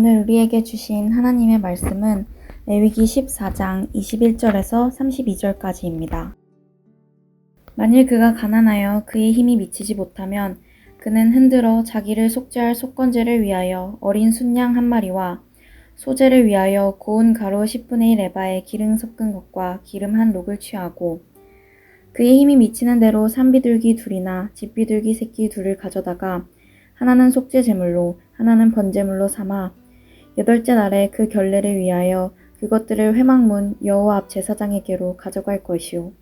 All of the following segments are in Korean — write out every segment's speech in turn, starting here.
오늘 우리에게 주신 하나님의 말씀은 레위기 14장 21절에서 32절까지입니다. 만일 그가 가난하여 그의 힘이 미치지 못하면 그는 흔들어 자기를 속죄할 속건제를 위하여 어린 순양 한 마리와 소제를 위하여 고운 가루 10분의 1 에바에 기름 섞은 것과 기름 한 록을 취하고 그의 힘이 미치는 대로 산비둘기 둘이나 집비둘기 새끼 둘을 가져다가 하나는 속죄 제물로 하나는 번제물로 삼아 여덟째 날에 그 결례를 위하여 그것들을 회막문 여호와 앞 제사장에게로 가져갈 것이요.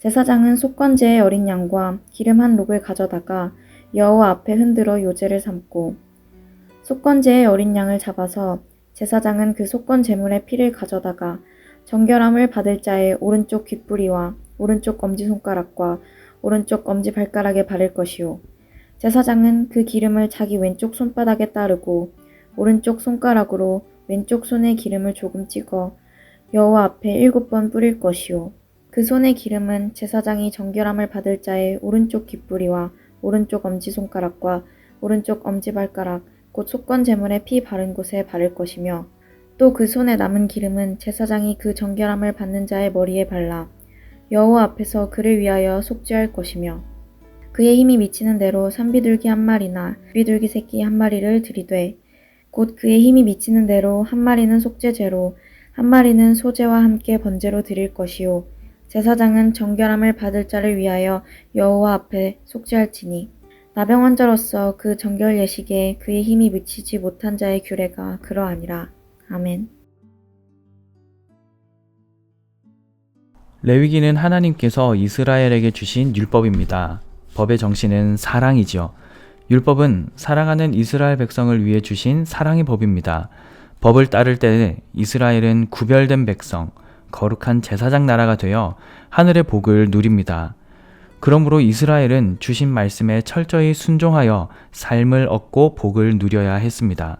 제사장은 속건제의 어린 양과 기름 한 록을 가져다가 여호와 앞에 흔들어 요제를 삼고 속건제의 어린 양을 잡아서 제사장은 그 속건 제물의 피를 가져다가 정결함을 받을 자의 오른쪽 귓뿌리와 오른쪽 엄지손가락과 오른쪽 엄지발가락에 바를 것이요. 제사장은 그 기름을 자기 왼쪽 손바닥에 따르고 오른쪽 손가락으로 왼쪽 손에 기름을 조금 찍어 여호와 앞에 일곱 번 뿌릴 것이요 그 손의 기름은 제사장이 정결함을 받을 자의 오른쪽 귓뿌리와 오른쪽 엄지손가락과 오른쪽 엄지발가락 곧 속건 제물에 피 바른 곳에 바를 것이며 또 그 손에 남은 기름은 제사장이 그 정결함을 받는 자의 머리에 발라 여호와 앞에서 그를 위하여 속죄할 것이며 그의 힘이 미치는 대로 산비둘기 한 마리나 비둘기 새끼 한 마리를 들이되 곧 그의 힘이 미치는 대로 한 마리는 속죄제로 한 마리는 소제와 함께 번제로 드릴 것이요 제사장은 정결함을 받을 자를 위하여 여호와 앞에 속죄할지니 나병 환자로서 그 정결 예식에 그의 힘이 미치지 못한 자의 규례가 그러하니라 아멘. 레위기는 하나님께서 이스라엘에게 주신 율법입니다. 법의 정신은 사랑이지요. 율법은 사랑하는 이스라엘 백성을 위해 주신 사랑의 법입니다. 법을 따를 때 이스라엘은 구별된 백성, 거룩한 제사장 나라가 되어 하늘의 복을 누립니다. 그러므로 이스라엘은 주신 말씀에 철저히 순종하여 삶을 얻고 복을 누려야 했습니다.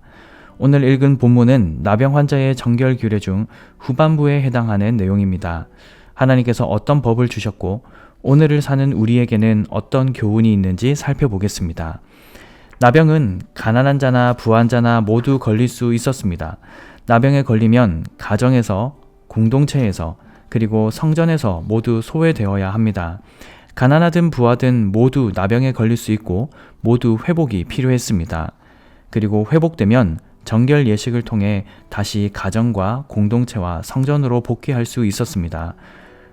오늘 읽은 본문은 나병 환자의 정결 규례 중 후반부에 해당하는 내용입니다. 하나님께서 어떤 법을 주셨고 오늘을 사는 우리에게는 어떤 교훈이 있는지 살펴보겠습니다. 나병은 가난한 자나 부한 자나 모두 걸릴 수 있었습니다. 나병에 걸리면 가정에서, 공동체에서, 그리고 성전에서 모두 소외되어야 합니다. 가난하든 부하든 모두 나병에 걸릴 수 있고 모두 회복이 필요했습니다. 그리고 회복되면 정결 예식을 통해 다시 가정과 공동체와 성전으로 복귀할 수 있었습니다.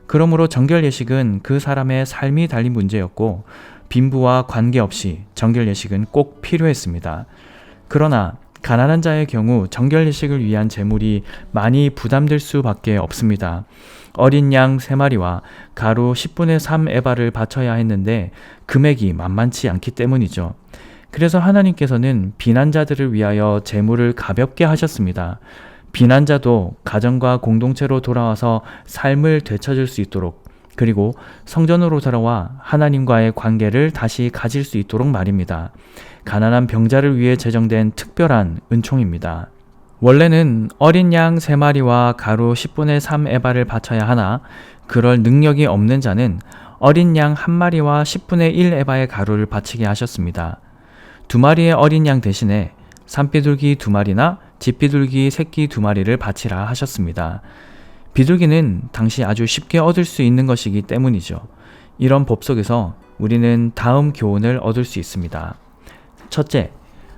그러므로 정결 예식은 그 사람의 삶이 달린 문제였고 빈부와 관계없이 정결 예식은 꼭 필요했습니다. 그러나 가난한 자의 경우 정결 예식을 위한 재물이 많이 부담될 수밖에 없습니다. 어린 양 3마리와 가루 10분의 3 에바를 바쳐야 했는데 금액이 만만치 않기 때문이죠. 그래서 하나님께서는 비난자들을 위하여 재물을 가볍게 하셨습니다. 비난자도 가정과 공동체로 돌아와서 삶을 되찾을 수 있도록 그리고 성전으로 돌아와 하나님과의 관계를 다시 가질 수 있도록 말입니다. 가난한 병자를 위해 제정된 특별한 은총입니다. 원래는 어린 양 3마리와 가루 10분의 3 에바를 바쳐야 하나 그럴 능력이 없는 자는 어린 양 1마리와 10분의 1 에바의 가루를 바치게 하셨습니다. 두 마리의 어린 양 대신에 산비둘기 두 마리나 집비둘기 새끼 두 마리를 바치라 하셨습니다. 비둘기는 당시 아주 쉽게 얻을 수 있는 것이기 때문이죠. 이런 법 속에서 우리는 다음 교훈을 얻을 수 있습니다. 첫째,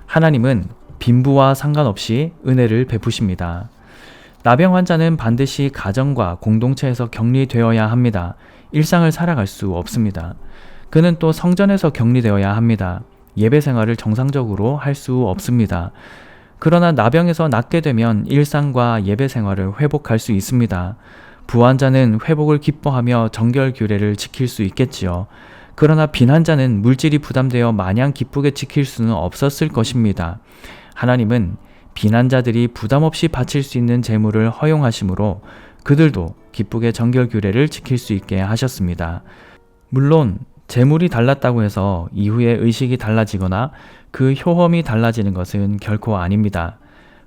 하나님은 빈부와 상관없이 은혜를 베푸십니다. 나병 환자는 반드시 가정과 공동체에서 격리되어야 합니다. 일상을 살아갈 수 없습니다. 그는 또 성전에서 격리되어야 합니다. 예배 생활을 정상적으로 할 수 없습니다. 그러나 나병에서 낫게 되면 일상과 예배 생활을 회복할 수 있습니다. 부환자는 회복을 기뻐하며 정결 규례를 지킬 수 있겠지요. 그러나 비난자는 물질이 부담되어 마냥 기쁘게 지킬 수는 없었을 것입니다. 하나님은 비난자들이 부담 없이 바칠 수 있는 재물을 허용하시므로 그들도 기쁘게 정결 규례를 지킬 수 있게 하셨습니다. 물론 재물이 달랐다고 해서 이후에 의식이 달라지거나 그 효험이 달라지는 것은 결코 아닙니다.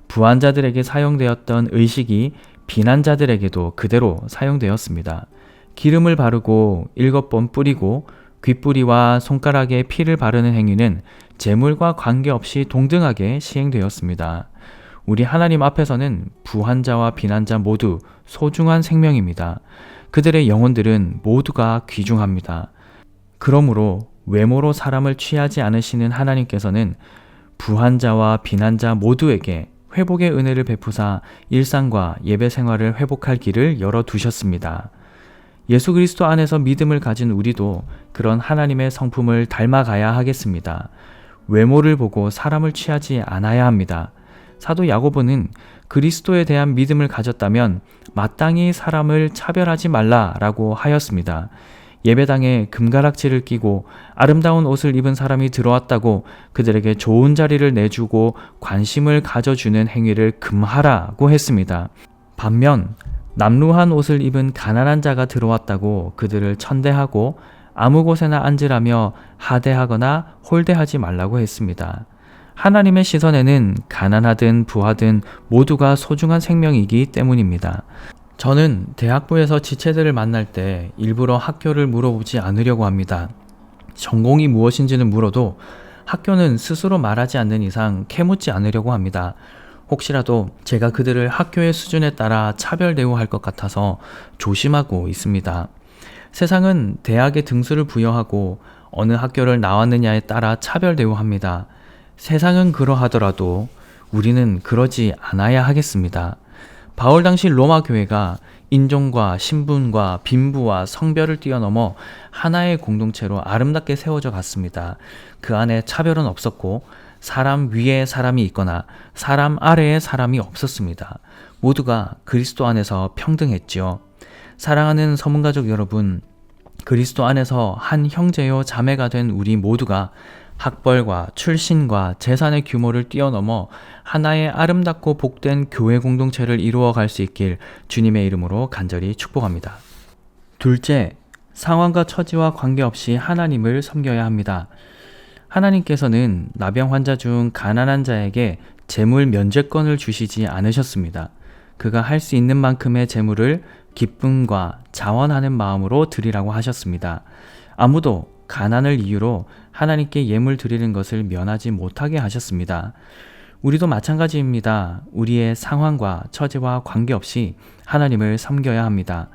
부한자들에게 사용되었던 의식이 비난자들에게도 그대로 사용되었습니다. 기름을 바르고 일곱 번 뿌리고 귓뿌리와 손가락에 피를 바르는 행위는 재물과 관계없이 동등하게 시행되었습니다. 우리 하나님 앞에서는 부한자와 비난자 모두 소중한 생명입니다. 그들의 영혼들은 모두가 귀중합니다. 그러므로 외모로 사람을 취하지 않으시는 하나님께서는 부한자와 비난자 모두에게 회복의 은혜를 베푸사 일상과 예배 생활을 회복할 길을 열어 두셨습니다. 예수 그리스도 안에서 믿음을 가진 우리도 그런 하나님의 성품을 닮아가야 하겠습니다. 외모를 보고 사람을 취하지 않아야 합니다. 사도 야고보는 그리스도에 대한 믿음을 가졌다면 마땅히 사람을 차별하지 말라라고 하였습니다. 예배당에 금가락지를 끼고 아름다운 옷을 입은 사람이 들어왔다고 그들에게 좋은 자리를 내주고 관심을 가져주는 행위를 금하라고 했습니다. 반면 남루한 옷을 입은 가난한 자가 들어왔다고 그들을 천대하고 아무 곳에나 앉으라며 하대하거나 홀대하지 말라고 했습니다. 하나님의 시선에는 가난하든 부하든 모두가 소중한 생명이기 때문입니다. 저는 대학부에서 지체들을 만날 때 일부러 학교를 물어보지 않으려고 합니다. 전공이 무엇인지는 물어도 학교는 스스로 말하지 않는 이상 캐묻지 않으려고 합니다. 혹시라도 제가 그들을 학교의 수준에 따라 차별 대우할 것 같아서 조심하고 있습니다. 세상은 대학의 등수를 부여하고 어느 학교를 나왔느냐에 따라 차별 대우합니다. 세상은 그러하더라도 우리는 그러지 않아야 하겠습니다. 바울 당시 로마 교회가 인종과 신분과 빈부와 성별을 뛰어넘어 하나의 공동체로 아름답게 세워져 갔습니다. 그 안에 차별은 없었고 사람 위에 사람이 있거나 사람 아래에 사람이 없었습니다. 모두가 그리스도 안에서 평등했지요. 사랑하는 서문가족 여러분, 그리스도 안에서 한 형제요 자매가 된 우리 모두가 학벌과 출신과 재산의 규모를 뛰어넘어 하나의 아름답고 복된 교회 공동체를 이루어 갈 수 있길 주님의 이름으로 간절히 축복합니다. 둘째, 상황과 처지와 관계없이 하나님을 섬겨야 합니다. 하나님께서는 나병 환자 중 가난한 자에게 재물 면제권을 주시지 않으셨습니다. 그가 할 수 있는 만큼의 재물을 기쁨과 자원하는 마음으로 드리라고 하셨습니다. 아무도 가난을 이유로 하나님께 예물 드리는 것을 면하지 못하게 하셨습니다. 우리도 마찬가지입니다. 우리의 상황과 처지와 관계없이 하나님을 섬겨야 합니다.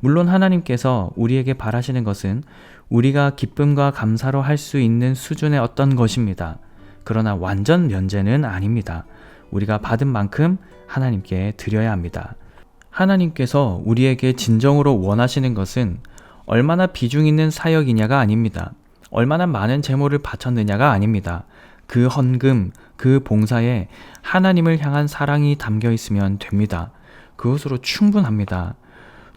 물론 하나님께서 우리에게 바라시는 것은 우리가 기쁨과 감사로 할 수 있는 수준의 어떤 것입니다. 그러나 완전 면제는 아닙니다. 우리가 받은 만큼 하나님께 드려야 합니다. 하나님께서 우리에게 진정으로 원하시는 것은 얼마나 비중 있는 사역이냐가 아닙니다. 얼마나 많은 재물을 바쳤느냐가 아닙니다. 그 헌금, 그 봉사에 하나님을 향한 사랑이 담겨 있으면 됩니다. 그것으로 충분합니다.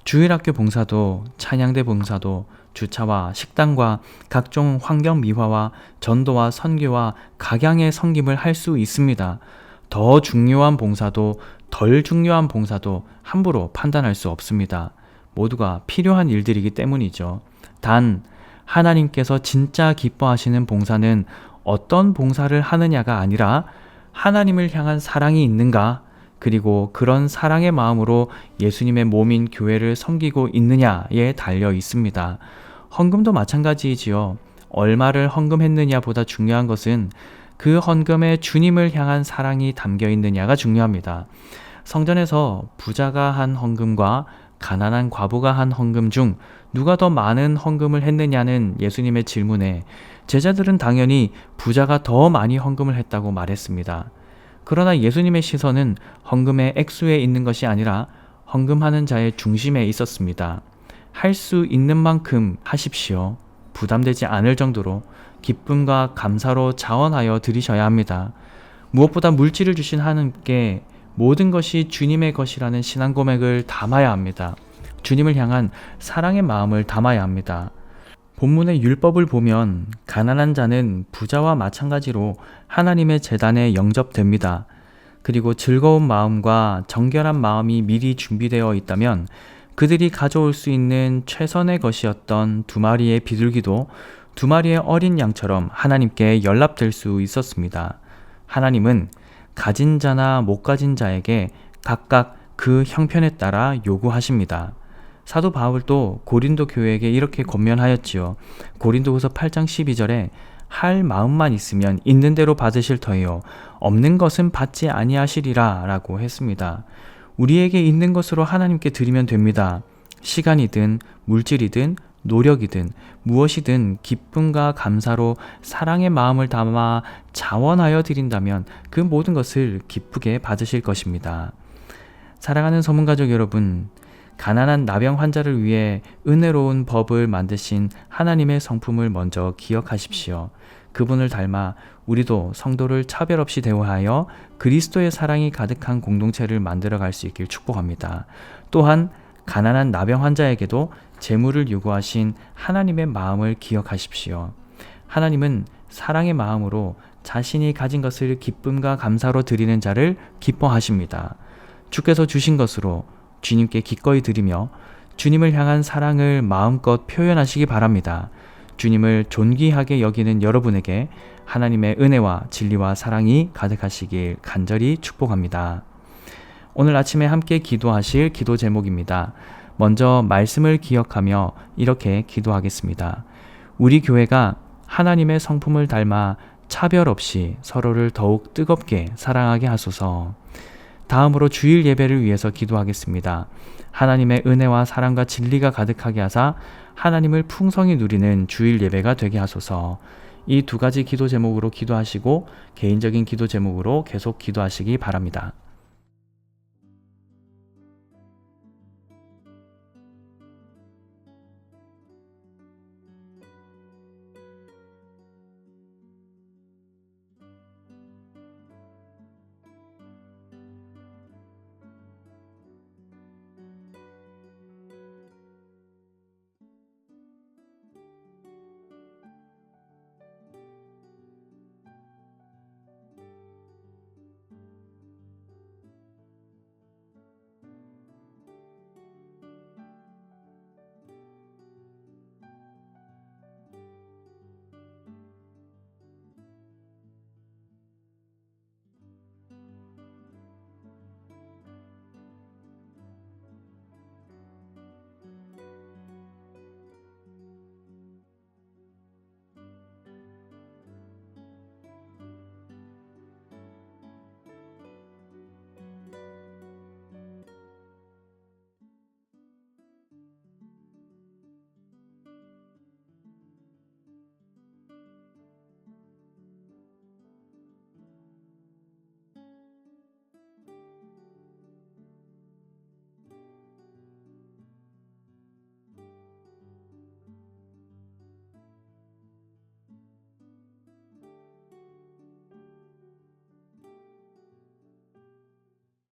주일학교 봉사도 찬양대 봉사도 주차와 식당과 각종 환경 미화와 전도와 선교와 각양의 섬김을 할 수 있습니다. 더 중요한 봉사도 덜 중요한 봉사도 함부로 판단할 수 없습니다. 모두가 필요한 일들이기 때문이죠. 단 하나님께서 진짜 기뻐하시는 봉사는 어떤 봉사를 하느냐가 아니라 하나님을 향한 사랑이 있는가 그리고 그런 사랑의 마음으로 예수님의 몸인 교회를 섬기고 있느냐에 달려 있습니다. 헌금도 마찬가지이지요. 얼마를 헌금했느냐보다 중요한 것은 그 헌금에 주님을 향한 사랑이 담겨 있느냐가 중요합니다. 성전에서 부자가 한 헌금과 가난한 과부가 한 헌금 중 누가 더 많은 헌금을 했느냐는 예수님의 질문에 제자들은 당연히 부자가 더 많이 헌금을 했다고 말했습니다. 그러나 예수님의 시선은 헌금의 액수에 있는 것이 아니라 헌금하는 자의 중심에 있었습니다. 할 수 있는 만큼 하십시오. 부담되지 않을 정도로 기쁨과 감사로 자원하여 드리셔야 합니다. 무엇보다 물질을 주신 하나님께 모든 것이 주님의 것이라는 신앙 고백을 담아야 합니다. 주님을 향한 사랑의 마음을 담아야 합니다. 본문의 율법을 보면 가난한 자는 부자와 마찬가지로 하나님의 재단에 영접됩니다. 그리고 즐거운 마음과 정결한 마음이 미리 준비되어 있다면 그들이 가져올 수 있는 최선의 것이었던 두 마리의 비둘기도 두 마리의 어린 양처럼 하나님께 연락될 수 있었습니다. 하나님은 가진 자나 못 가진 자에게 각각 그 형편에 따라 요구하십니다. 사도 바울도 고린도 교회에게 이렇게 권면하였지요. 고린도후서 8장 12절에 할 마음만 있으면 있는 대로 받으실 터이요 없는 것은 받지 아니하시리라라고 했습니다. 우리에게 있는 것으로 하나님께 드리면 됩니다. 시간이든 물질이든 노력이든 무엇이든 기쁨과 감사로 사랑의 마음을 담아 자원하여 드린다면 그 모든 것을 기쁘게 받으실 것입니다. 사랑하는 서문가족 여러분, 가난한 나병 환자를 위해 은혜로운 법을 만드신 하나님의 성품을 먼저 기억하십시오. 그분을 닮아 우리도 성도를 차별 없이 대우하여 그리스도의 사랑이 가득한 공동체를 만들어 갈 수 있길 축복합니다. 또한 가난한 나병 환자에게도 재물을 요구하신 하나님의 마음을 기억하십시오. 하나님은 사랑의 마음으로 자신이 가진 것을 기쁨과 감사로 드리는 자를 기뻐하십니다. 주께서 주신 것으로 주님께 기꺼이 드리며 주님을 향한 사랑을 마음껏 표현하시기 바랍니다. 주님을 존귀하게 여기는 여러분에게 하나님의 은혜와 진리와 사랑이 가득하시길 간절히 축복합니다. 오늘 아침에 함께 기도하실 기도 제목입니다. 먼저 말씀을 기억하며 이렇게 기도하겠습니다. 우리 교회가 하나님의 성품을 닮아 차별 없이 서로를 더욱 뜨겁게 사랑하게 하소서. 다음으로 주일 예배를 위해서 기도하겠습니다. 하나님의 은혜와 사랑과 진리가 가득하게 하사 하나님을 풍성히 누리는 주일 예배가 되게 하소서. 이 두 가지 기도 제목으로 기도하시고 개인적인 기도 제목으로 계속 기도하시기 바랍니다.